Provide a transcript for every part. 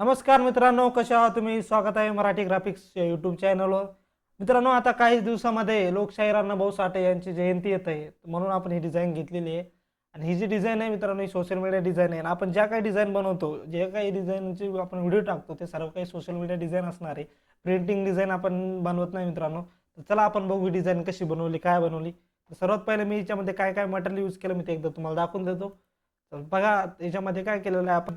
नमस्कार मित्रांनो कशा आहात तुम्ही? स्वागत आहे मराठी ग्राफिक्स यूट्यूब चॅनलवर मित्रांनो आता काही दिवसामध्ये लोकशाहीर अण्णाभाऊ साठे यांची जयंती येत आहे. म्हणून आपण ही डिझाईन घेतलेली आहे. आणि ही जी डिझाईन आहे मित्रांनो ही सोशल मीडिया डिझाईन आहे. आणि आपण ज्या काही डिझाईन बनवतो जे काही डिझाईनची आपण व्हिडिओ टाकतो ते सर्व काही सोशल मीडिया डिझाईन असणार आहे. प्रिंटिंग डिझाईन आपण बनवत नाही मित्रांनो. तर चला आपण बघू डिझाईन कशी बनवली काय बनवली. तर सर्वात पहिले मी याच्यामध्ये काय काय मटेरियल यूज केलं मी ते एकदा तुम्हाला दाखवून देतो. तर बघा याच्यामध्ये काय केलेलं आहे आपण.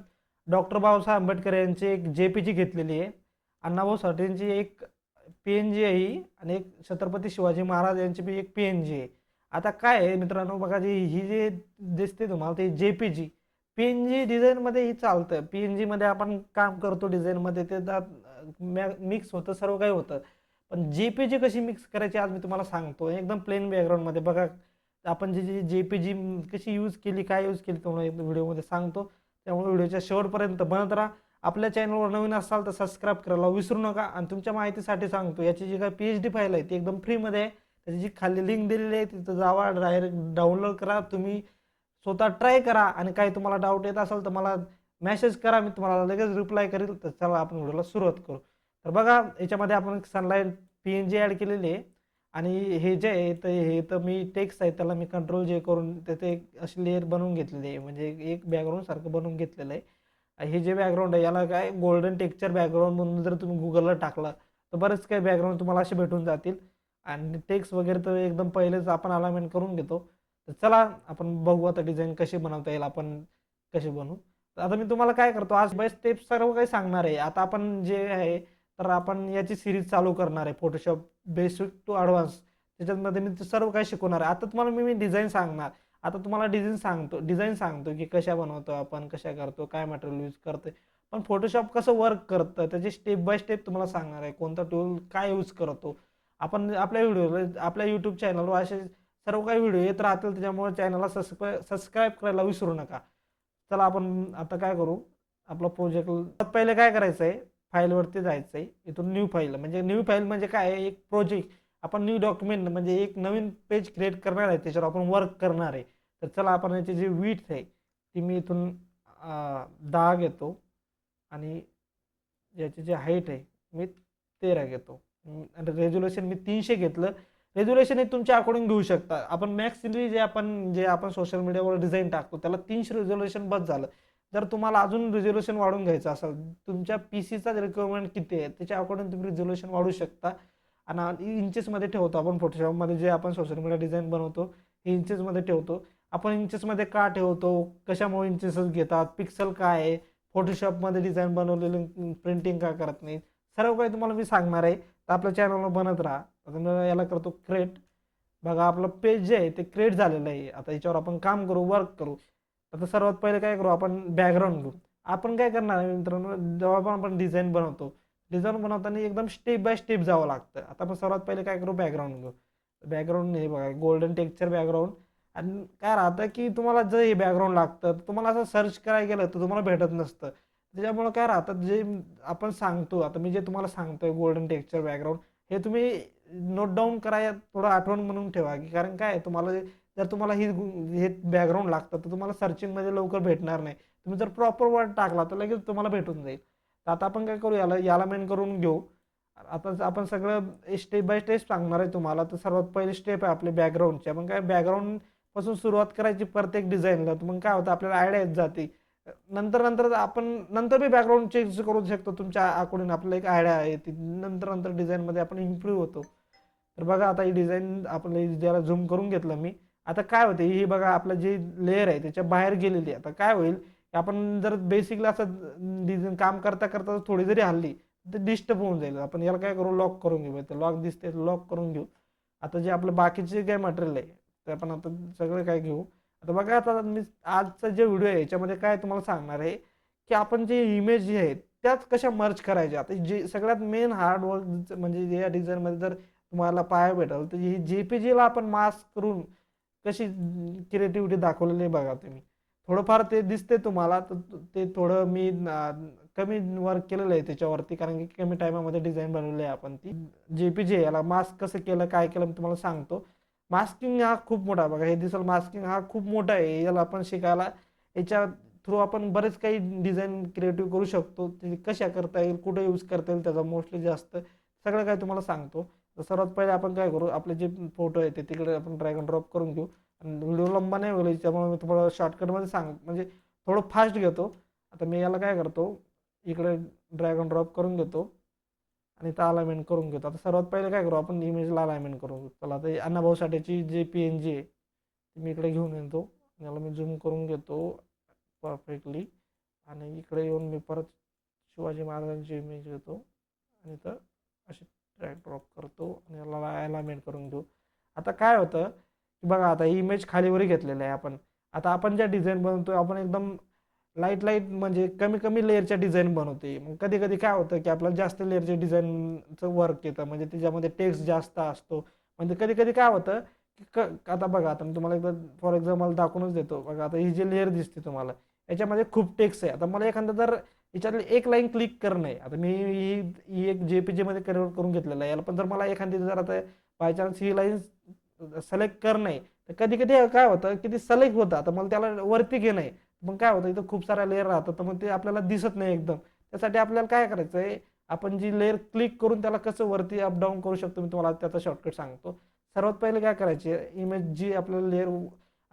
डॉक्टर बाबासाहेब आंबेडकर यांची एक जे पी जी घेतलेली आहे. अण्णाभाऊ साठेंची एक पी एन जी आहे ही आणि एक छत्रपती शिवाजी महाराज यांची बी एक पी एन जी आहे. आता काय आहे मित्रांनो बघा जी ही जे दिसते तुम्हाला ते J P G P N G डिझाईनमध्ये ही चालतं. पी एन जीमध्ये आपण काम करतो डिझाईनमध्ये ते मिक्स होतं सर्व काही होतं. पण जे पी जी कशी मिक्स करायची आज मी तुम्हाला सांगतो. एकदम प्लेन बॅकग्राऊंडमध्ये बघा. आपण जी जी जे पी जी कशी यूज केली काय यूज केली तुम्हाला व्हिडिओमध्ये सांगतो. त्यामुळे व्हिडिओच्या शेवटपर्यंत बनत राहा. आपल्या चॅनलवर नवीन असाल तर सबस्क्राईब करायला विसरू नका. आणि तुमच्या माहितीसाठी सांगतो याची जी काही पी एच डी फाईल आहे ती एकदम फ्रीमध्ये आहे. त्याची जी खाली लिंक दिलेली आहे तिथं जावा डायरेक्ट डाउनलोड करा. तुम्ही स्वतः ट्राय करा. आणि काही तुम्हाला डाऊट येत असेल तर मला मेसेज करा. मी तुम्हाला लगेच रिप्लाय करेल. तर चला आपण व्हिडिओला सुरुवात करू. तर बघा याच्यामध्ये आपण sunlight P N G add केलेली आहे. आणि हे जे आहे तर हे तर मी टेक्स्ट आहे त्याला मी कंट्रोल जे करून त्याचे एक अशी लेअर बनवून घेतलेली आहे. म्हणजे एक बॅकग्राऊंड सारखं बनवून घेतलेलं आहे. हे जे बॅकग्राऊंड आहे याला काय गोल्डन टेक्चर बॅकग्राऊंड म्हणून जर तुम्ही गुगलला टाकला तर बरेच काही बॅकग्राऊंड तुम्हाला असे भेटून जातील. आणि टेक्स्ट वगैरे तर एकदम पहिलेच आपण अलाइनमेंट करून घेतो. तर चला आपण बघू आता डिझाईन कशी बनवता येईल आपण कशी बनवू. तर आता मी तुम्हाला काय करतो आज बाय स्टेप सर्व काही सांगणार आहे. आता आपण जे आहे तर आपण याची सिरीज चालू करणार आहे. फोटोशॉप बेसिक टू ॲडव्हान्स त्याच्यामध्ये मी सर्व काही शिकवणार आहे. आता तुम्हाला मी मी डिझाईन सांगणार. आता तुम्हाला डिझाईन सांगतो डिझाईन सांगतो की कशा बनवतो आपण कशा करतो काय मटेरियल यूज करतो पण फोटोशॉप कसं वर्क करतं त्याची स्टेप बाय स्टेप तुम्हाला सांगणार आहे. कोणता टूल काय यूज करतो. आपण आपल्या व्हिडिओ आपल्या यूट्यूब चॅनलवर असे सर्व काही व्हिडिओ येत राहतील. त्याच्यामुळे चॅनलला सबस्क्राईब सबस्क्राईब करायला विसरू नका. चला आपण आता काय करू? आपला प्रोजेक्ट पहिले काय करायचं आहे फाईलवरती जायचं आहे इथून न्यू फाईल म्हणजे न्यू फाईल म्हणजे काय आहे? एक प्रोजेक्ट आपण न्यू डॉक्युमेंट म्हणजे एक नवीन पेज क्रिएट करणार आहे. त्याच्यावर आपण वर्क करणार आहे. तर चला आपण याची जी वीट आहे ती मी इथून दहा घेतो. आणि याची जी हाईट आहे मी तेरा घेतो. आणि रेझोल्युशन मी तीनशे घेतलं. रेझोल्युशन हे तुमच्या अकॉर्डिंग घेऊ शकता. आपण मॅक्सिमली जे आपण जे आपण सोशल मीडियावर डिझाईन टाकतो त्याला तीनशे रेझोल्युशन बस झालं. जर तुम्हाला अजून रिझोल्युशन वाढून घ्यायचं असेल तुमच्या पी सीचा रिक्वायरमेंट किती आहे त्याच्या अकॉर्डिंग तुम्ही रिझोल्युशन वाढू शकता. आणि इंचेसमध्ये ठेवतो आपण फोटोशॉपमध्ये जे आपण सोशल मीडिया डिझाईन बनवतो हे इंचेसमध्ये ठेवतो. आपण इंचेसमध्ये का ठेवतो? कशामुळे इंचेसच घेतात? पिक्सल काय आहे? फोटोशॉपमध्ये डिझाईन बनवलेलं प्रिंटिंग का करत नाही? सर्व काही तुम्हाला मी सांगणार आहे. तर आपल्या चॅनलवर बनत राहा. आता मी याला करतो क्रिएट बघा आपलं पेज जे आहे ते क्रिएट झालेलं आहे. आता याच्यावर आपण काम करू वर्क करू. आता सर्वात पहिले काय करू आपण बॅकग्राऊंड घेऊ. आपण काय करणार आहे मित्रांनो जेव्हा पण आपण डिझाईन बनवतो डिझाईन बनवताना एकदम स्टेप बाय स्टेप जावं लागतं. आता आपण सर्वात पहिले काय करू बॅकग्राऊंड घेऊ. बॅकग्राऊंड हे बघा गोल्डन टेक्चर बॅकग्राऊंड आणि काय राहतं की तुम्हाला जर हे बॅकग्राऊंड लागतं तुम्हाला असं सर्च करायला गेलं तर तुम्हाला भेटत नसतं. त्याच्यामुळं काय राहतं जे आपण सांगतो आता मी जे तुम्हाला सांगतोय गोल्डन टेक्चर बॅकग्राऊंड हे तुम्ही नोट डाऊन करा थोडं आठवण म्हणून ठेवा की कारण काय तुम्हाला जर तुम्हाला ही हे बॅकग्राऊंड लागतं तर तुम्हाला सर्चिंगमध्ये लवकर भेटणार नाही. तुम्ही जर प्रॉपर वर्ड टाकला तर लगेच तुम्हाला भेटून जाईल. तर आता आपण काय करू याला याला मेन करून घेऊ. आता आपण सगळं स्टेप बाय स्टेप सांगणार आहे तुम्हाला. तर सर्वात पहिली स्टेप आहे आपली बॅकग्राऊंडची आपण काय बॅकग्राऊंडपासून सुरुवात करायची प्रत्येक डिझाईनला तर मग काय होतं आपल्याला आयडिया येत जाते. नंतर नंतर आपण नंतर बी बॅकग्राऊंड चेंज करू शकतो तुमच्या अकॉर्डिंग आपल्याला एक आयडिया येते. नंतर नंतर डिझाईनमध्ये आपण इम्प्रूव्ह होतो. तर बघा आता ही डिझाईन आपलं ज्याला झूम करून घेतलं मी. आता काय होते ही बघा आपलं जे लेअर आहे त्याच्या बाहेर गेलेली आता काय होईल की आपण जर बेसिकला असं डिझाईन काम करता करता थोडी जरी हल्ली तर डिस्टर्ब होऊन जाईल. आपण याला काय करू लॉक करून घेऊ. तर लॉक दिसते लॉक करून घेऊ. आता जे आपलं बाकीचे काय मटेरियल आहे ते आपण आता सगळं काय घेऊ. आता बघा आता मी आजचा जे व्हिडिओ आहे याच्यामध्ये काय तुम्हाला सांगणार आहे की आपण जे इमेज जे आहेत त्याच कशा मर्च करायच्या आता जे सगळ्यात मेन हार्ड वर्क म्हणजे या डिझाईनमध्ये जर तुम्हाला पाया भेटेल तर ही जे पी जीला आपण मास्क करून कशी क्रिएटिव्हिटी दाखवलेली आहे बघा तुम्ही. थोडंफार ते दिसते तुम्हाला तर ते थोडं मी कमी वर्क केलेलं आहे त्याच्यावरती कारण की कमी टायमामध्ये डिझाईन बनवली आहे आपण ती. जे पी जे याला मास्क कसं केलं काय केलं मी तुम्हाला सांगतो. मास्किंग हा खूप मोठा बघा हे दिसल मास्किंग हा खूप मोठा आहे. याला आपण शिकायला याच्या थ्रू आपण बरेच काही डिझाईन क्रिएटिव्ह करू शकतो. ते कशा करता येईल कुठे यूज करता येईल त्याचा मोस्टली जास्त सगळं काय तुम्हाला सांगतो. तर सर्वात पहिले आपण काय करू आपले जे फोटो आहे ते तिकडे आपण ड्रॅग अँड ड्रॉप करून घेऊ. आणि व्हिडिओ लंबा नाही होईल त्यामुळे मी तुम्हाला शॉर्टकटमध्ये सांग म्हणजे थोडं फास्ट घेतो. आता मी याला काय करतो इकडे ड्रॅग अँड ड्रॉप करून घेतो. आणि इथं अलायमेंट करून घेतो. आता सर्वात पहिले काय करू आपण इमेजला अलायमेंट करू. चला आता अण्णाभाऊ साठेची जे पी एन जी आहे ती मी इकडे घेऊन येतो. याला मी झूम करून घेतो परफेक्टली आणि इकडे येऊन मी परत शिवाजी महाराजांची इमेज घेतो. आणि तर अशी ड्रॅग ड्रॉप करतो आणि याला अलाइनमेंट करून घेऊ. आता काय होतं की बघा आता ही इमेज खालीवरही घेतलेलं आहे आपण. आता आपण ज्या डिझाईन बनवतो आपण एकदम लाइट लाइट म्हणजे कमी कमी लेअरच्या डिझाईन बनवते मग कधी कधी काय होतं की आपल्याला जास्त लेअरच्या डिझाईनचं वर्क येतं म्हणजे त्याच्यामध्ये टेक्स्ट जास्त असतो. म्हणजे कधी कधी काय होतं की क आता बघा आता मी तुम्हाला एकदा फॉर एक्झाम्पल दाखवूनच देतो. बघा आता ही जी लेअर दिसते तुम्हाला याच्यामध्ये खूप टेक्स्ट आहे. आता मला एखादा जर याच्यातली एक लाईन क्लिक करणं. आहे आता मी ही ही एक जे पी जीमध्ये कन्वर्ट करून घेतलेलं आहे. याला पण जर मला एखादी जर आता बाय चान्स ही लाईन सिलेक्ट करणं आहे तर कधी कधी काय होतं की ते सिलेक्ट होतं. आता मला त्याला वरती घेणं आहे. मग काय होतं इथं खूप साऱ्या लेअर राहतात. तर मग ते आपल्याला दिसत नाही एकदम. त्यासाठी आपल्याला काय करायचं आहे आपण जी लेअर क्लिक करून त्याला कसं वरती अप डाऊन करू शकतो मी तुम्हाला त्याचा शॉर्टकट सांगतो. सर्वात पहिले काय करायचे इमेज जी आपल्याला लेअर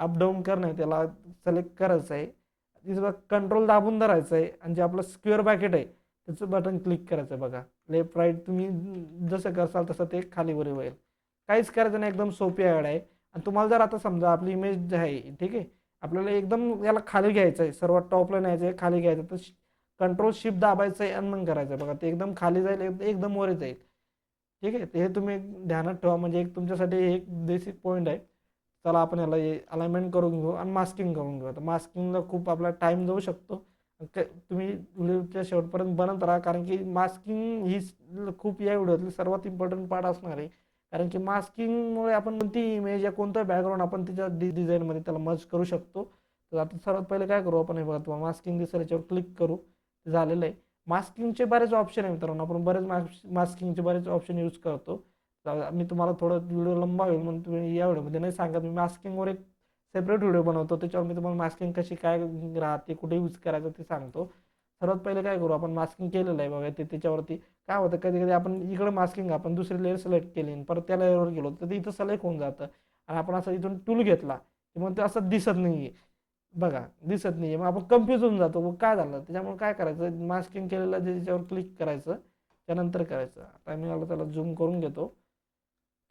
अप डाऊन करणं आहे त्याला सिलेक्ट करायचं आहे. तिथं कंट्रोल दाबून धरायचं आहे आणि जे आपलं स्क्वेअर बॅकेट आहे त्याचं बटन क्लिक करायचं आहे बघा. लेफ्ट राईट तुम्ही जसं करसाल तसं ते खालीवर होईल काहीच करायचं नाही एकदम सोपी ॲड आहे. आणि तुम्हाला जर आता समजा आपली इमेज आहे ठीक आहे आपल्याला एकदम याला खाली घ्यायचं आहे सर्वात टॉपला न्यायचं आहे खाली घ्यायचं तर कंट्रोल शिफ्ट दाबायचं आहे आणि मग करायचं आहे बघा. ते एकदम खाली जाईल एकदम वर जाईल. ठीक आहे ते हे तुम्ही ध्यानात ठेवा. म्हणजे एक तुमच्यासाठी एक बेसिक पॉईंट आहे. चला आपण याला अलाइनमेंट करून घेऊ आणि मास्किंग करून घेऊ. आता मास्किंगला खूप आपला टाईम जाऊ शकतो. तुम्ही व्हिडिओच्या शेवटपर्यंत बनत राहा. कारण की मास्किंग ही खूप या व्हिडिओतली सर्वात इम्पॉर्टंट पार्ट असणार आहे. कारण की मास्किंगमुळे आपण कोणती इमेज या कोणतं बॅकग्राऊंड आपण त्याच्या डि डिझाईनमध्ये त्याला मर्ज करू शकतो. तर आता सर्वात पहिले काय करू आपण हे बघा तुम्हाला मास्किंग दिसेल याच्यावर क्लिक करू. झालेलं आहे. मास्किंगचे बरेच ऑप्शन आहे मित्रांनो. आपण बरेच मास्किंगचे बरेच ऑप्शन यूज करतो. मी तुम्हाला थोडं व्हिडिओ लंबा होईल म्हणून तुम्ही या व्हिडिओमध्ये नाही सांगत. मी मास्किंगवर एक सेपरेट व्हिडिओ बनवतो. त्याच्यावर मी तुम्हाला मास्किंग कशी काय राहते कुठे यूज करायचं ते सांगतो. सर्वात पहिले काय करू आपण मास्किंग केलेलं आहे बघा. ते त्याच्यावरती काय होतं कधी कधी आपण इकडं मास्किंग आपण दुसरी लेअर सिलेक्ट केली आणि परत त्या लेअरवर गेलो तर ते इथं सिलेक्ट होऊन जातं. आणि आपण असं इथून टूल घेतला की मग ते असं दिसत नाही आहे बघा दिसत नाही आहे मग आपण कन्फ्यूज होऊन जातो. मग काय झालं? त्याच्यामुळे काय करायचं? मास्किंग केलेलं ज्याच्यावर त्याच्यावर क्लिक करायचं त्यानंतर करायचं. आता मी त्याला झूम करून घेतो.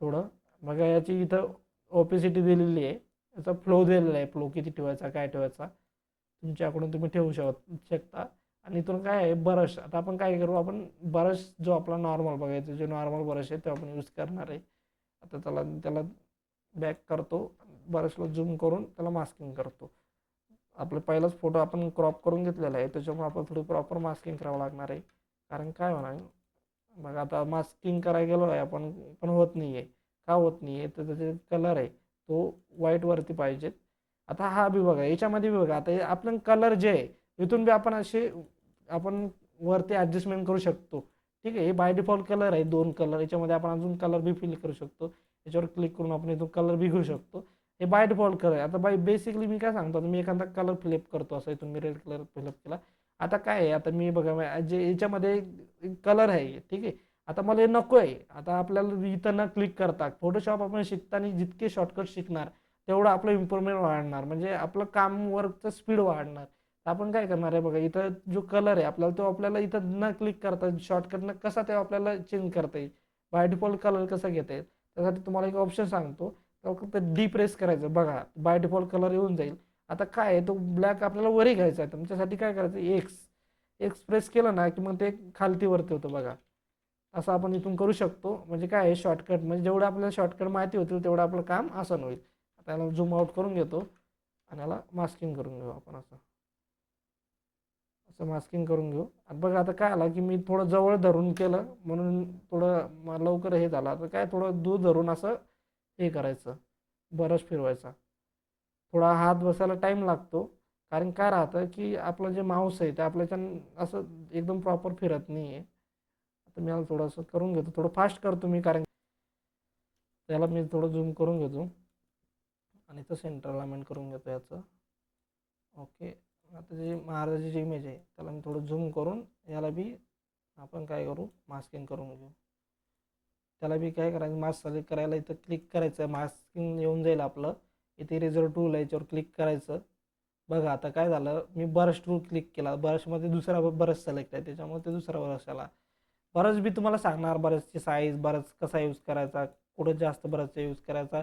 थोडं. बघा याची इथं ओपेसिटी दिलेली आहे. याचा फ्लो दिलेला आहे. फ्लो किती ठेवायचा काय ठेवायचा? तुमच्याकडून तुम्ही ठेवू शक शकता. आणि इथून काय आहे? ब्रश आता आपण काय करू? आपण ब्रश जो आपला नॉर्मल बघायचा जो नॉर्मल ब्रश आहे तो आपण यूज करणार आहे. आता त्याला त्याला बॅक करतो. ब्रशला झूम करून त्याला मास्किंग करतो. आपला पहिलाच फोटो आपण क्रॉप करून घेतलेला आहे. त्याच्यामुळे आपण थोडी प्रॉपर मास्किंग करावं लागणार आहे. कारण काय होणार मग आता मास्किंग करायला गेलो आहे आपण पण होत नाही आहे का होत नाही आहे तर त्याचे कलर आहे. तो व्हाईटवरती पाहिजेत. आता हा बी बघा याच्यामध्ये बी बघा आता आपण आपलं कलर जे आहे इथून बी आपण असे आपण वरती ॲडजस्टमेंट करू शकतो. ठीक आहे हे बाय डिफॉल्ट कलर आहे दोन कलर याच्यामध्ये आपण अजून कलर बी फिल करू शकतो. याच्यावर क्लिक करून आपण इथून कलर बी घेऊ शकतो. हे बाय डिफॉल्ट कलर आहे. आता बाय बेसिकली मी काय सांगतो मी एखादा कलर फ्लिप करतो असं इथून मी रेड कलर फिलअप केला. आता काय आहे आता मी बघा म्हणजे जे याच्यामध्ये कलर आहे ठीक आहे. आता मला हे नको आहे. आता आपल्याला इथं न क्लिक करता फोटोशॉप आपण शिकताना जितके शॉर्टकट शिकणार तेवढं आपलं इम्प्रूव्हमेंट वाढणार. म्हणजे आपलं काम वर्कचं स्पीड वाढणार. आपण काय करणार आहे बघा इथं जो कलर आहे आपल्याला तो आपल्याला इथं न क्लिक करता शॉर्टकटनं कसा ते आपल्याला चेंज करता येईल. बाय डिफॉल्ट कलर कसा घेता येईल? त्यासाठी तुम्हाला एक ऑप्शन सांगतो. तर फक्त डी प्रेस करायचं. बघा बाय डिफॉल्ट कलर येऊन जाईल. आता काय आहे तो ब्लॅक आपल्याला वरी घ्यायचा आहे. तुमच्यासाठी काय करायचं एक्स एक्स प्रेस केलं ना की मग ते खालती वरती होतं बघा. असं आपण इथून करू शकतो. म्हणजे काय आहे? शॉर्टकट म्हणजे जेवढं आपल्याला शॉर्टकट माहिती होतील तेवढं आपलं काम आसान होईल. आता याला झूम आउट करून घेतो. आणि याला मास्किंग करून घेऊ आपण असं. असं मास्किंग करून घेऊ. आणि बघा आता काय आला की मी थोडं जवळ धरून केलं. म्हणून थोडं लवकर हे झालं. आता काय थोडं दूर धरून असं हे करायचं. बरंच फिरवायचा. थोडा हात बसायला टाईम लागतो. कारण काय राहतं की आपलं जे माऊस आहे ते आपल्याच्यान असं एकदम प्रॉपर फिरत नाही आहे आता मी याला थोडंसं करून घेतो. थोडं फास्ट करतो मी कारण त्याला मी थोडं झूम करून घेतो. आणि तो सेंटर अलाइनमेंट करून घेतो याचं. ओके आता जे महाराजाची जी इमेज आहे त्याला मी थोडं झूम करून याला बी आपण काय करू? मास्किंग करून घेऊ. त्याला बी काय करायचं? मास्क सिलेक्ट करायला इथं क्लिक करायचं आहे मास्किंग येऊन जाईल आपलं. इथे रेझर टूल आहे याच्यावर क्लिक करायचं. बघा आता काय झालं? मी बरस टूल क्लिक केला. बरसमध्ये दुसरा बरस सिलेक्ट आहे त्याच्यामुळे ते दुसरा बरस आला. बरस बी तुम्हाला सांगणार बरसची साईज बरस कसा यूज करायचा कुठं जास्त बरसचा यूज करायचा.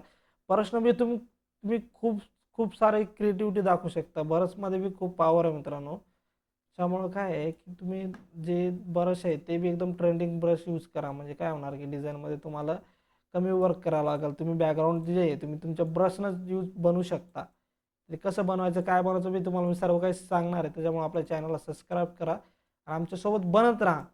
बरंचनं बी तुम्ही तुम्ही खूप खूप सारे क्रिएटिव्हिटी दाखवू शकता. बरसमध्ये बी खूप पॉवर आहे मित्रांनो. त्यामुळं काय आहे की तुम्ही जे ब्रश आहे ते बी एकदम ट्रेंडिंग ब्रश यूज करा. म्हणजे काय होणार की डिझाईनमध्ये तुम्हाला कमी वर्क करावं लागेल. तुम्ही बॅकग्राऊंड जे आहे तुम्ही तुमच्या ब्रशनच यूज बनवू शकता. ते कसं बनवायचं काय बनवायचं मी तुम्हाला मी सर्व काही सांगणार आहे. त्याच्यामुळे आपल्या चॅनलला सबस्क्राईब करा आणि आमच्यासोबत बनत राहा.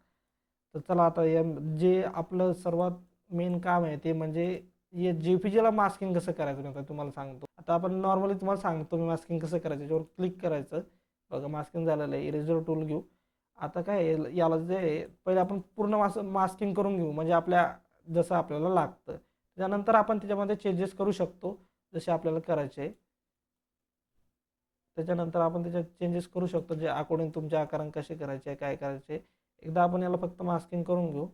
तर चला आता या जे आपलं सर्वात मेन काम आहे ते म्हणजे हे जे पी जीला मास्किंग कसं करायचं मी आता तुम्हाला सांगतो. आता आपण नॉर्मली तुम्हाला सांगतो मी मास्किंग कसं करायचं याच्यावर क्लिक करायचं. बघा मास्किंग झालेलं आहे. इरेझर टूल घेऊ. आता काय आहे, याला जे आहे, पहिले आपण पूर्ण मास मास्किंग करून घेऊ. म्हणजे आपल्या जसं आपल्याला लागतं. त्यानंतर आपण त्याच्यामध्ये चेंजेस करू शकतो जसे आपल्याला करायचे आहे. त्याच्यानंतर आपण त्याच्यात चेंजेस करू शकतो जे अकॉर्डिंग तुमच्या आकारण कसे करायचे काय करायचे एकदा आपण याला फक्त मास्किंग करून घेऊ.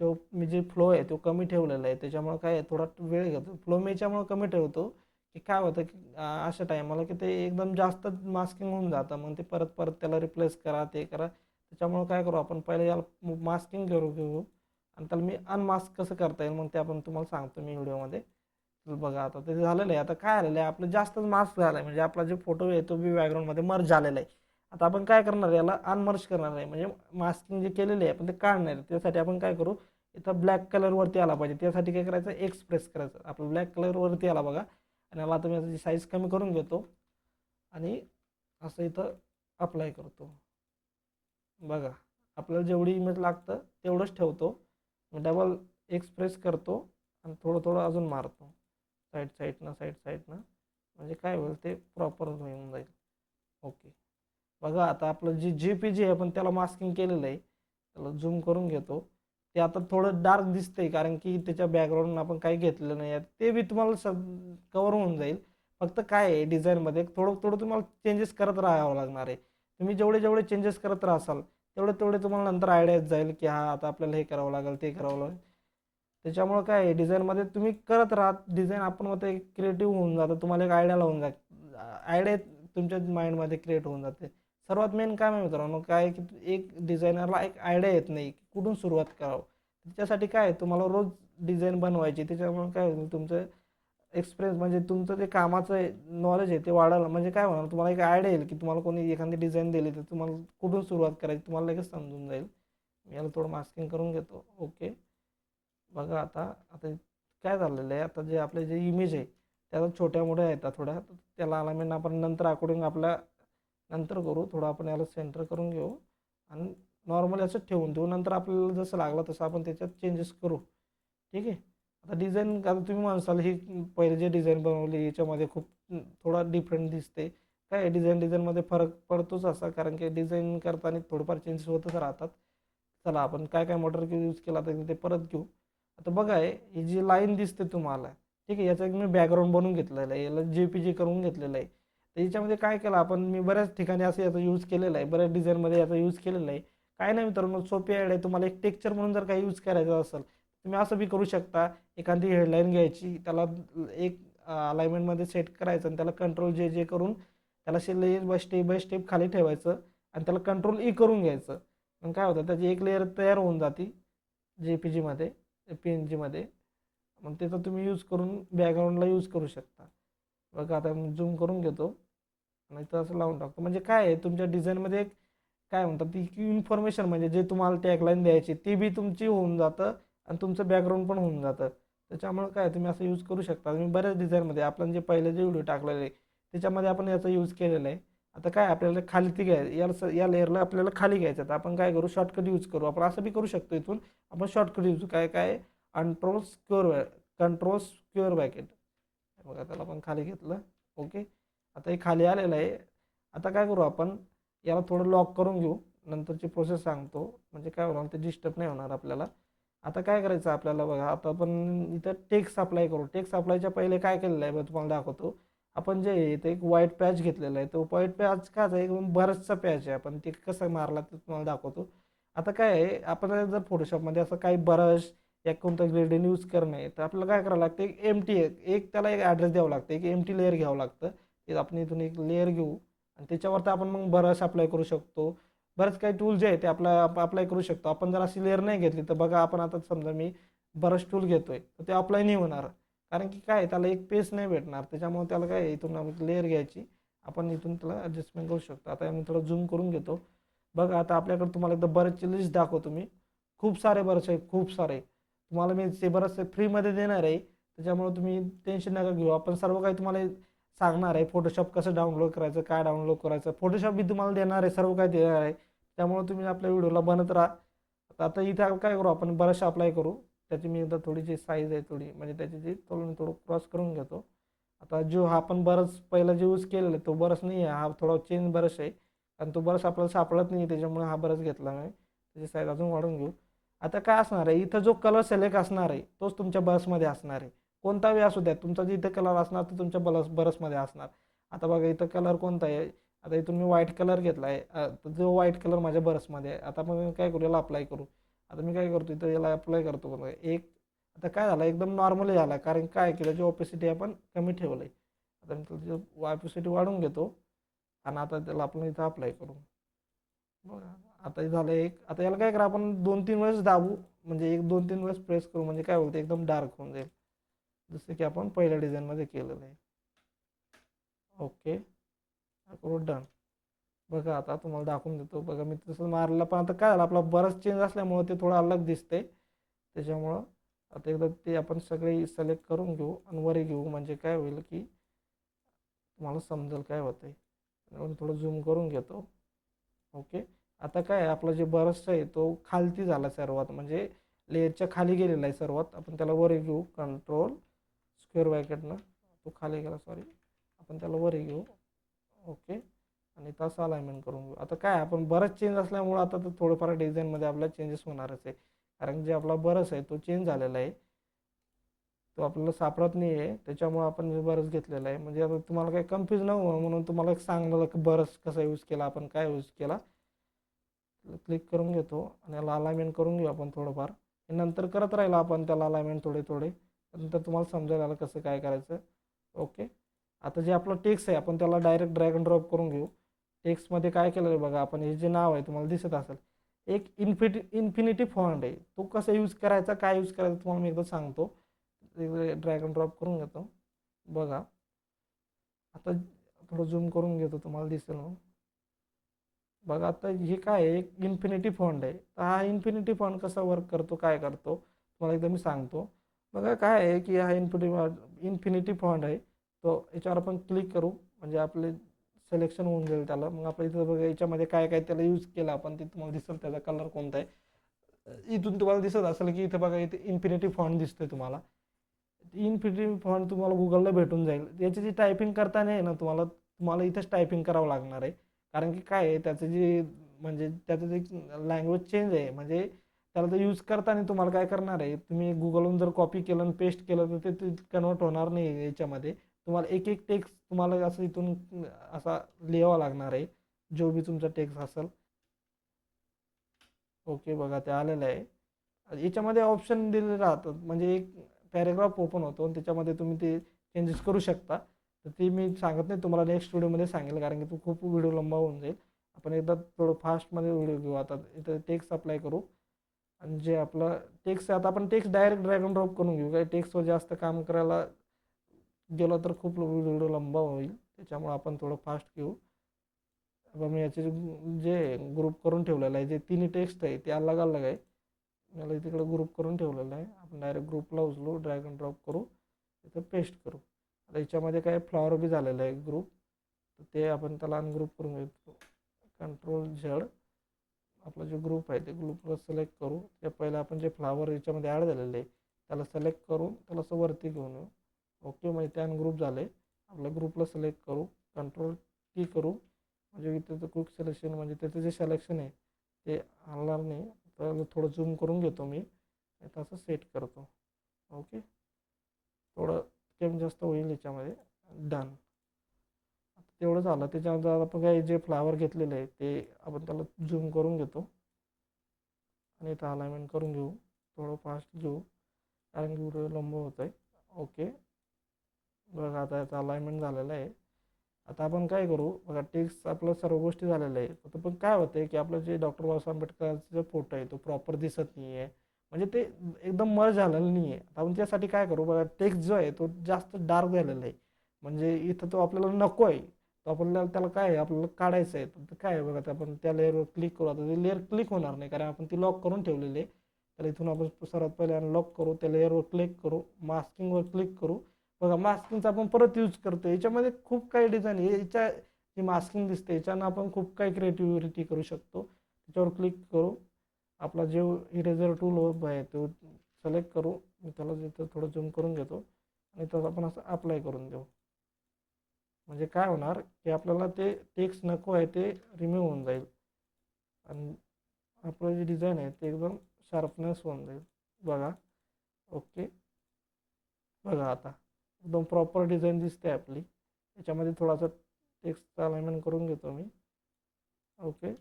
जो मी जे फ्लो आहे तो कमी ठेवलेला आहे. त्याच्यामुळं काय आहे, थोडा वेळ घेतो. फ्लो मी याच्यामुळं कमी ठेवतो की काय होतं की अशा टायमाला की ते एकदम जास्त मास्किंग होऊन जातं. मग ते परत परत त्याला रिप्लेस करा ते करा. त्याच्यामुळं काय करू आपण पहिले याला मास्किंग करू घेऊ. आणि त्याला मी अनमास्क कसं करता येईल मग ते आपण तुम्हाला सांगतो मी व्हिडिओमध्ये. बघा आता ते झालेलं आहे. आता काय आलेलं आहे? आपलं जास्तच मास्क झालं आहे म्हणजे आपला जे फोटो आहे तो बी बॅकग्राऊंडमध्ये मर्ज झालेला आहे. आता आपण काय करणार आहे? याला अनमर्ज करणार आहे. म्हणजे मास्किंग जे केलेले आहे आपण ते काढणार आहे. त्यासाठी आपण काय करू? इथं ब्लॅक कलरवरती आला पाहिजे. त्यासाठी काय करायचं? एक्सप्रेस करायचं. आपलं ब्लॅक कलरवरती आला बघा. आणि याला आता मी त्याची साईज कमी करून घेतो. आणि असं इथं अप्लाय करतो. बघा. आपल्याला जेवढी इमेज लागतं तेवढंच ठेवतो. डबल एक्सप्रेस करतो आणि थोडं थोडं अजून मारतो. साईड साईडनं साईड साईडनं. म्हणजे काय होईल ते प्रॉपर होऊन जाईल. ओके बघा आता आपलं जी जे पी जी आहे आपण त्याला मास्किंग केलेलं आहे. त्याला झूम करून घेतो. ते आता थोडं डार्क दिसतंय कारण की त्याच्या बॅकग्राऊंड आपण काही घेतलेलं नाही आहे. ते बी तुम्हाला सब कवर होऊन जाईल. फक्त काय आहे डिझाईनमध्ये थोडं थोडं तुम्हाला चेंजेस करत राहावं लागणार आहे. तुम्ही जेवढे जेवढे चेंजेस करत राहाल तेवढं तेवढे तुम्हाला नंतर आयडिया येत जाईल की हा आता आपल्याला हे करावं लागेल ते करावं लागेल. त्याच्यामुळं काय आहे डिझाईनमध्ये तुम्ही करत राहा. डिझाईन आपण मग ते क्रिएटिव्ह होऊन जातं. तुम्हाला एक आयडिया लावून जा. आयडिया तुमच्या माइंडमध्ये क्रिएट होऊन जाते. सर्वात मेन काय आहे मित्रांनो काय की एक डिझायनरला एक आयडिया येत नाही कुठून सुरुवात करावं. त्याच्यासाठी काय आहे, तुम्हाला रोज डिझाईन बनवायची. त्याच्यामुळे काय होईल तुमचं एक्सपिरियन्स म्हणजे तुमचं जे कामाचं नॉलेज आहे ते वाढायला. म्हणजे काय होणार तुम्हाला एक आयडिया येईल की तुम्हाला कोणी एखादी डिझाईन दिली तर तुम्हाला कुठून सुरुवात करायची तुम्हाला लगेच समजून जाईल. मी याला थोडं मास्किंग करून घेतो. ओके बघा आता आता काय झालेलं आहे आता जे आपले जे इमेज आहे त्या छोट्या मोठ्या येतात थोड्या. त्याला अलाइनमेंट आपण नंतर अकॉर्डिंग आपल्या नंतर करू. थोडं आपण याला सेंटर करून घेऊ. आणि नॉर्मल असं ठेवून देऊ. नंतर आपल्याला जसं लागलं तसं आपण त्याच्यात चेंजेस करू. ठीक आहे? आता डिझाईन आता तुम्ही म्हणसाल ही पहिले जे डिझाईन बनवली याच्यामध्ये खूप थोडा डिफरंट दिसते. काय डिझाईन डिझाईनमध्ये फरक पडतोच असा कारण की डिझाईन करताना थोडंफार चेंजेस होतच राहतात. चला आपण काय काय मटेरियल यूज केला तर ते परत घेऊ. आता बघा ही जी लाईन दिसते तुम्हाला ठीक आहे याचं एक मी बॅकग्राऊंड बनवून घेतलेलं आहे. याला जे पी जी करून घेतलेलं आहे. तर याच्यामध्ये काय केलं आपण मी बऱ्याच ठिकाणी असं याचा यूज केलेला आहे. बऱ्याच डिझाईनमध्ये याचा यूज केलेला आहे. काय नाही मित्रांनो सोपी आयडिया आहे. तुम्हाला एक टेक्चर म्हणून जर काही यूज करायचं असेल तुम्ही असं बी करू शकता एखादी हेडलाईन घ्यायची त्याला एक अलाइनमेंटमध्ये सेट करायचं आणि त्याला कंट्रोल जे जे करून त्याला से layer by step by step खाली ठेवायचं आणि त्याला कंट्रोल ई e करून घ्यायचं. मग काय होतं त्याची एक लेअर तयार होऊन जाते जे पी जीमध्ये पी एन जीमध्ये मग त्याचा तुम्ही यूज करून बॅकग्राऊंडला यूज करू शकता. बघा आता मी झूम करून घेतो आणि तर असं लावून टाकतो. म्हणजे काय आहे तुमच्या डिझाईनमध्ये एक काय म्हणतात ती इन्फॉर्मेशन म्हणजे जे तुम्हाला टॅगलाईन द्यायची ती बी तुमची होऊन जातं. आणि तुमचं बॅकग्राऊंड पण होऊन जातं. त्याच्यामुळे काय तुम्ही असं यूज करू शकता. मी बऱ्याच डिझाईनमध्ये आपण जे पहिले जे व्हिडिओ टाकलेले त्याच्यामध्ये आपण याचा यूज केलेला आहे. आता काय आपल्याला खाली ती घ्याय या या लेअरला आपल्याला खाली घ्यायचं तर आपण काय करू शॉर्टकट यूज करू. आपण असं बी करू शकतो इथून. आपण शॉर्टकट यूज काय काय? Control square control square bracket बघा त्याला आपण खाली घेतलं. ओके आता हे खाली आलेलं आहे. आता काय करू आपण याला थोडं लॉक करून घेऊ. नंतरची प्रोसेस सांगतो. म्हणजे काय होणार ते डिस्टर्ब नाही होणार आपल्याला. आता काय करायचं आपल्याला बघा आता आपण इथं टेक्स अप्लाय करू. टेक्स अप्लायच्या पहिले काय केलेलं आहे बघा तुम्हाला दाखवतो. आपण जे आहे ते एक व्हाईट पॅच घेतलेला आहे. तो व्हाईट पॅच काच आहे एकदम बरंचसा पॅच आहे. आपण ते कसं मारला ते तुम्हाला दाखवतो. आता काय आहे आपण जर फोटोशॉपमध्ये असं काही ब्रश या कोणतं ग्रेडियन यूज करणं आहे तर आपल्याला काय करावं लागतं? एक एम टी एक त्याला एक ॲड्रेस द्यावं लागतं. एक एम टी लेअर घ्यावं लागतं. आपण इथून एक लेअर घेऊ. आणि त्याच्यावरती आपण मग ब्रश अप्लाय करू शकतो. बरेच काही टूल जे आहे ते आपला अप्लाय करू शकतो. आपण जर अशी लेअर नाही घेतली तर बघा आपण आता समजा मी बरंच टूल घेतोय तर ते अप्लाय नाही होणार. कारण की काय त्याला एक पेस नाही भेटणार. त्याच्यामुळे त्याला काय इथून लेअर घ्यायची. आपण इथून त्याला ॲडजस्टमेंट करू शकतो. आता मी थोडं झूम करून घेतो. बघा आता आपल्याकडे तुम्हाला एकदा बरेचसे लिस्ट दाखवतो मी. खूप सारे बरेचसे आहे खूप सारे. तुम्हाला मी ते बरेचसे फ्रीमध्ये देणार आहे. त्याच्यामुळे तुम्ही टेन्शन नका घेऊ. आपण सर्व काही तुम्हाला सांगणार आहे. फोटोशॉप कसं डाउनलोड करायचं काय डाउनलोड करायचं. फोटोशॉप मी तुम्हाला देणार आहे सर्व काही देणार आहे. त्यामुळे तुम्ही आपल्या व्हिडिओला बनत राहा. आता आता इथं काय करू आपण बरंचसं अप्लाय करू. त्याची मी एकदा थोडी जी साईज आहे थोडी म्हणजे त्याची जी थोडं थोडं क्रॉस करून घेतो. आता जो हा आपण बरंच पहिला जे यूज केलेला आहे तो बरंच नाही आहे. हा थोडा चेंज बरंच आहे. कारण तो बरंच आपल्याला सापडत नाही त्याच्यामुळे हा बरंच घेतला मी. त्याची साईज अजून वाढून घेऊ. आता काय असणार आहे इथं जो कलर सिलेक्ट असणार आहे तोच तुमच्या बरसमध्ये असणार आहे. कोणता वेळ असू द्या तुमचा जिथे कलर असणार तो तुमच्या बलस बरसमध्ये असणार. आता बघा इथं कलर कोणता आहे? आता इथून मी व्हाईट कलर घेतला आहे जो व्हाईट कलर माझ्या बरसमध्ये आहे आता मग मी काय करू याला अप्लाय करू. आता मी काय करतो इथं याला अप्लाय करतो बघा एक आता काय झालं एकदम नॉर्मली झाला कारण काय केलं जे ओपेसिटी आपण कमी ठेवलं आहे आता मी त्याची ऑपेसिटी वाढवून घेतो आणि आता त्याला आपण इथं अप्लाय करू. बघा आता झालं एक आता याला काय करा आपण दोन तीन वेळेस दाबू म्हणजे एक दोन तीन वेळेस प्रेस करू म्हणजे काय होतं एकदम डार्क होऊन जाईल. जसं की आपण पहिल्या डिझाईनमध्ये केलेलं आहे. ओके हो, करू डन बघा आता तुम्हाला दाखवून देतो. बघा मी तसं मारलं पण आता काय झालं आपला बरंच चेंज असल्यामुळं ते थोडं अलग दिसते त्याच्यामुळं आता एकदा ते आपण सगळे सिलेक्ट करून घेऊ आणि वरी घेऊ. म्हणजे काय होईल की तुम्हाला समजेल काय होतं आहे थोडं झूम करून घेतो. ओके आता काय आपला जे बरस आहे तो खालती झाला सर्वात. म्हणजे लेअरच्या खाली गेलेला आहे सर्वात. आपण त्याला वरी घेऊ. कंट्रोल स्क्वेअर ब्रॅकेटनं तो खाली गेला सॉरी आपण त्याला वरी घेऊ. ओके. आणि तसं अलाइनमेंट करून घेऊ. आता काय आपण बरंच चेंज असल्यामुळं आता तर थोडंफार डिझाईनमध्ये आपल्याला चेंजेस होणारच आहे. कारण जे आपला बरस आहे तो चेंज झालेला आहे. तो आपल्याला सापडत नाही आहे त्याच्यामुळं आपण बरंच घेतलेला आहे. म्हणजे आता तुम्हाला काही कन्फ्यूज न हो म्हणून तुम्हाला एक सांगलं की बरंच कसा यूज केला आपण काय यूज केला. क्लिक करून घेतो आणि याला अलाइनमेंट करून घेऊ आपण थोडंफार. नंतर करत राहिलं आपण त्याला अलाइनमेंट थोडे थोडे नंतर तुम्हाला समजायला आलं कसं काय करायचं. ओके. आता जे आपलं टेक्स आहे आपण त्याला डायरेक्ट ड्रॅग अँड ड्रॉप करून घेऊ. टेक्स्टमध्ये काय केलं आहे बघा आपण हे जे नाव आहे तुम्हाला दिसत असेल एक इन्फिटी इन्फिनिटी फॉन्ट आहे. तो कसा यूज करायचा काय यूज करायचा तुम्हाला मी एकदा सांगतो. ड्रॅग अँड ड्रॉप करून घेतो. बघा. आता थोडं झूम करून घेतो तुम्हाला दिसेल मग बघा आता हे काय आहे एक इन्फिनिटी फॉन्ट आहे. तर हा इन्फिनिटी फॉन्ट कसा वर्क करतो काय करतो तुम्हाला एकदा मी सांगतो. बघा काय आहे की हा इन्फिनिटी इन्फिनिटी फॉन्ट आहे. तो याच्यावर आपण क्लिक करू. म्हणजे आपले सिलेक्शन होऊन जाईल त्याला. मग आपण इथं बघा याच्यामध्ये काय काय त्याला यूज केला आपण ते तुम्हाला दिसेल त्याचा कलर कोणता आहे. इथून तुम्हाला दिसत असेल की इथं बघा इथे इन्फिनिटी फॉन्ट दिसतोय तुम्हाला. इन्फिनिटी फॉन्ट तुम्हाला गुगलला भेटून जाईल. याची जी टायपिंग करताना आहे ना तुम्हाला तुम्हाला इथंच टायपिंग करावं लागणार आहे. कारण की काय आहे त्याचं जे म्हणजे त्याचं जे लँग्वेज चेंज आहे म्हणजे त्याला ते यूज करताना तुम्हाला काय करणार आहे तुम्ही गुगलहून जर कॉपी केलं आणि पेस्ट केलं तर ते कन्वर्ट होणार नाही याच्यामध्ये. तुम्हाला एक एक टेक्स्ट तुम्हाला असं इथून असा लिहावा लागणार आहे. जो बी तुमचा टेक्स्ट असेल. ओके बघा ते आलेलं आहे. याच्यामध्ये ऑप्शन दिलेले राहतात. म्हणजे एक पॅरेग्राफ ओपन होतो आणि त्याच्यामध्ये तुम्ही ते चेंजेस करू शकता. तर ते मी सांगत नाही तुम्हाला नेक्स्ट व्हिडिओमध्ये सांगेल कारण की तो खूप व्हिडिओ लंबा होऊन जाईल. आपण एकदा थोडं फास्टमध्ये व्हिडिओ घेऊ. आता इथं टेक्स्ट अप्लाय करू. आणि जे आपलं टेक्स्ट आता आपण text direct drag and drop करून घेऊ. काही टेक्स्टवर जास्त काम करायला गेला तर खूप व्हिडिओ लंबा होईल. त्याच्यामुळे आपण थोडं फास्ट घेऊ. आता मी याचे जे ग्रुप करून ठेवलेलं आहे जे तिन्ही टेक्स्ट आहे ते अलग अलग आहे. मला तिकडे ग्रुप करून ठेवलेलं आहे. आपण डायरेक्ट ग्रुपला उचलू ड्रॅग अँड ड्रॉप करू तिथं पेस्ट करू. आता याच्यामध्ये काय फ्लॉवर बी झालेलं आहे ग्रुप तर ते आपण त्याला अनग्रुप करून घेतो. कंट्रोल झेड आपला जो ग्रुप आहे ते ग्रुपला सिलेक्ट करू. त्या पहिलं आपण जे फ्लावर याच्यामध्ये ॲड झालेले आहे त्याला सिलेक्ट करून त्याला असं वरती घेऊन येऊ. ओके म्हणजे त्यान ग्रुप झालं झाले आपल्या ग्रुपला सिलेक्ट करू कंट्रोल की करू. म्हणजे इथं क्विक सिलेक्शन म्हणजे त्याचं जे सिलेक्शन आहे ते आणणार नाही. तर थोडं झूम करून घेतो मी. तसं सेट करतो. ओके? थोडं कमी जास्त होईल याच्यामध्ये. डन तेवढं झालं. त्याच्यानंतर आपण काही जे फ्लावर घेतलेले आहे ते आपण त्याला झूम करून घेतो. आणि इथं अलाइनमेंट करून घेऊ. थोडं फास्ट घेऊ. कारण की व्हिडिओ लंब होत आहे ओके? बघा आता याचा अलाइनमेंट झालेलं आहे. आता आपण काय करू? बघा टेक्स्ट आपलं सर्व गोष्टी झालेल्या आहे आता पण काय होतं की आपलं जे डॉक्टर बाबासाहेब आंबेडकरांचा जो फोटो आहे तो प्रॉपर दिसत नाही आहे म्हणजे ते एकदम मर झालेलं नाही आहे आता आपण त्यासाठी काय करू? बघा टेक्स्ट जो आहे तो जास्त डार्क झालेला आहे. म्हणजे इथं तो आपल्याला नको आहे. तो आपल्याला त्याला काय आहे? आपल्याला काढायचं आहे. तर काय आहे? बघा आपण त्या लेअरवर क्लिक करू. आता ते लेअर क्लिक होणार नाही कारण आपण ती लॉक करून ठेवलेली आहे. तर इथून आपण सर्वात पहिले अनलॉक करू त्या लेअरवर क्लिक करू. मास्किंगवर क्लिक करू. बघा मास्किंगचा आपण परत यूज करतो. याच्यामध्ये खूप काही डिझाईन आहे. याच्या जी मास्किंग दिसते याच्यानं आपण खूप काही क्रिएटिव्हिटी करू शकतो. त्याच्यावर क्लिक करू. आपला जे इरेझर टूल आहे तो सिलेक्ट करू. मी त्याला तिथं थोडं झूम करून घेतो. आणि त्याला आपण असं अप्लाय करून देऊ. म्हणजे काय होणार की आपल्याला ते टेक्स्ट नको आहे ते रिमूव्ह होऊन जाईल. आणि आपलं जे डिझाईन आहे ते एकदम शार्पनेस होऊन जाईल. बघा. ओके बघा आता. एकदम प्रॉपर डिझाईन दिसते आपली. याच्यामध्ये थोडासा टेक्स्टचा अलाइनमेंट करून घेतो मी. ओके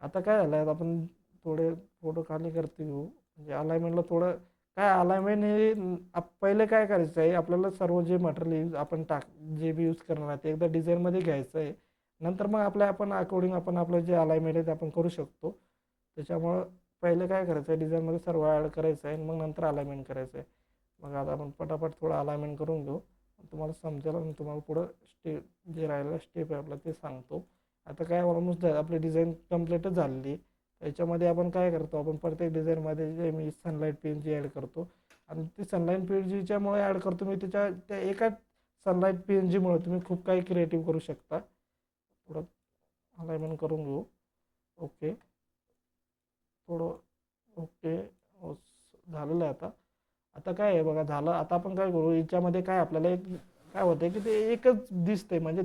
आता काय झालं आहे आपण थोडे फोटो खाली करते घेऊ. म्हणजे अलाइनमेंटला थोडं काय अलाइनमेंट हे आप- पहिले काय करायचं आहे? आपल्याला सर्व जे मटेरियल यूज आपण टाक जे बी यूज करणार आहे ते एकदा डिझाईनमध्ये घ्यायचं आहे. नंतर मग आपल्या आपण अकॉर्डिंग आपण आपलं जे अलाइनमेंट आहे ते आपण करू शकतो. त्याच्यामुळं पहिले काय करायचं आहे? डिझाईनमध्ये सर्व ॲड करायचं आहे आणि मग नंतर अलाइनमेंट करायचं आहे. मग आता आपण पटापट थोडं अलायमेंट करून घेऊ. तुम्हाला समजेल आणि तुम्हाला पुढं स्टेप जे राहिलेलं स्टेप आहे आपलं ते सांगतो. आता काय ऑलमोस्ट आपली डिझाईन कम्प्लीटच झालेली. याच्यामध्ये आपण काय करतो आपण प्रत्येक डिझाईनमध्ये जे मी सनलाईट पेन जी ॲड करतो आणि ती सनलाईट पेन जीच्यामुळे ॲड करतो मी त्याच्या त्या एका सनलाईट पेन जीमुळे तुम्ही खूप काही क्रिएटिव्ह करू शकता. थोडं अलाइनमेंट करून घेऊ. ओके थोडं ओके हो, झालेलं आहे आता. आता काय आहे बघा झालं. आता आपण काय करू याच्यामध्ये काय आपल्याला एक काय होतं की ते एकच दिसतंय. म्हणजे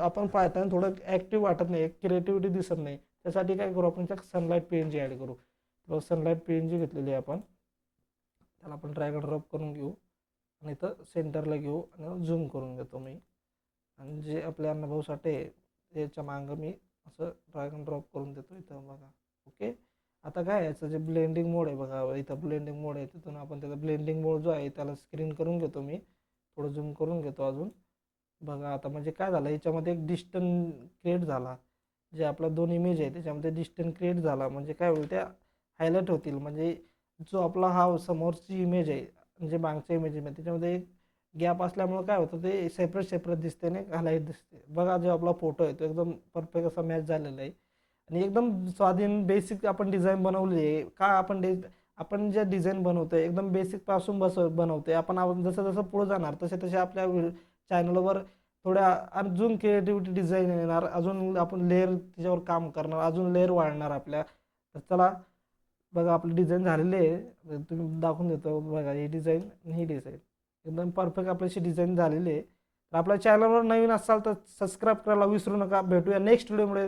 आपण पाहताना थोडं ॲक्टिव्ह वाटत नाही क्रिएटिव्हिटी दिसत नाही. त्यासाठी काय करू आपण त्यात sunlight P N G add करू. तर सनलाईट पी एन जी घेतलेली आहे आपण. त्याला आपण ड्रॅगन ड्रॉप करून घेऊ. आणि इथं सेंटरला घेऊ आणि झूम करून घेतो मी. आणि जे आपले अण्णाभाऊ साठे आहे, त्याच्या मागं मी असं ड्रॅगन ड्रॉप करून देतो इथं बघा. ओके आता काय याचं जे ब्लेंडिंग मोड आहे बघा इथं ब्लेंडिंग मोड आहे तिथून आपण त्याचा ब्लेंडिंग मोड जो आहे त्याला स्क्रीन करून घेतो मी. थोडं झूम करून घेतो अजून. बघा आता म्हणजे काय झालं याच्यामध्ये एक डिस्टन्स क्रिएट झाला. जे आपला दोन इमेज आहे त्याच्यामध्ये डिस्टन्स क्रिएट झाला. म्हणजे काय होईल त्या हायलाईट होतील. म्हणजे जो आपला हा समोरची इमेज आहे म्हणजे मागच्या इमेजमध्ये त्याच्यामध्ये एक गॅप असल्यामुळं काय होतं ते सेपरेट सेपरेट दिसते नाही हायलाईट दिसते बघा जो आपला फोटो आहे तो एकदम परफेक्ट असा मॅच झालेला आहे. आणि एकदम स्वाधीन बेसिक आपण डिझाईन बनवली आहे. का आपण डे आपण ज्या डिझाईन बनवतो आहे एकदम बेसिकपासून बस बनवतोय. आपण आपण जसं जसं पुढे जाणार तसे तसे आपल्या चॅनलवर थोड्या अजून क्रिएटिव्हिटी डिझाईन येणार. अजून आपण लेअर त्याच्यावर काम करणार. अजून लेअर वाढणार आपल्या. तर चला बघा आपली डिझाईन झालेली आहे. तुम्ही दाखवून देतो बघा ही डिझाईन ही डिझाईन एकदम परफेक्ट आपल्याशी डिझाईन झालेली आहे. तर आपल्या चॅनलवर नवीन असाल तर सबस्क्राईब करायला विसरू नका. भेटूया नेक्स्ट व्हिडिओमध्ये